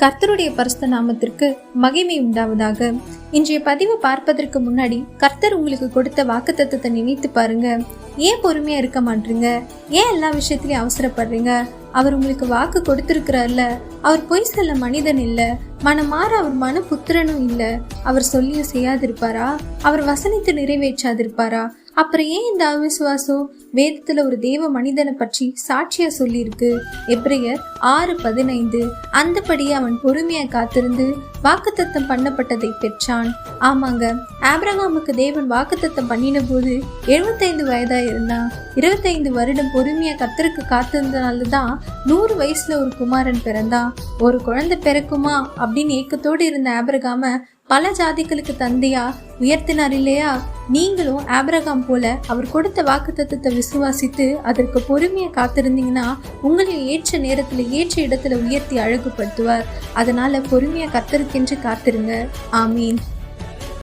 கர்த்தருடைய பரிசுத்த நாமத்திற்கு மகிமை உண்டாவதாக. இன்றைய பதிவை பார்ப்பதற்கு முன்னாடி கர்த்தர் உங்களுக்கு கொடுத்த வாக்குத்தத்தத்தை நினைத்து பாருங்க. ஏன் பொறுமையா இருக்க மாட்டீங்க? ஏன் எல்லா விஷயத்திலயும் அவசரப்படுறீங்க? அவர் உங்களுக்கு வாக்கு கொடுத்துருக்கிறார்ல. அவர் பொய் சொல்ல மனிதன் இல்ல. மனமாற அவர் மன புத்திரனும் இல்ல. அவர் சொல்லியும் செய்யாதிருப்பாரா? அவர் வசனித்து நிறைவேற்றாதிருப்பாரா? அப்புறம் ஏன் இந்த அவிசுவாசம்? வேதத்துல ஒரு தேவ மனிதனை பற்றி சாட்சியா சொல்லியிருக்கு. எப்ரையர் ஆறு பதினைந்து. அந்தபடி அவன் பொறுமையா காத்திருந்து வாக்குத்தத்தம் பண்ணப்பட்டதை பெற்றான். ஆமாங்க ஆப்ரஹாமுக்கு தேவன் வாக்குத்தத்தம் பண்ணின போது எழுபத்தைந்து வயதா இருந்தான் இருபத்தைந்து வருடம் பொறுமையா கத்தருக்கு காத்திருந்தனால தான் நூறு வயசுல ஒரு குமாரன் பிறந்தான் ஒரு குழந்தை பிறக்குமா அப்படின்னு ஏக்கத்தோடு இருந்த ஆபிரகாம பல ஜாதிகளுக்கு தந்தையா உயர்த்தினார் இல்லையா? நீங்களும் ஆபிரகாம் போல அவர் கொடுத்த வாக்குத்தத்தத்தை விசுவாசித்து அதற்கு பொறுமையை காத்திருந்தீங்கன்னா உங்களை ஏற்ற நேரத்துல ஏற்ற இடத்துல உயர்த்தி அழகுபடுத்துவார். அதனால பொறுமையா கத்தருக்கென்று காத்திருங்க. ஆமீன்.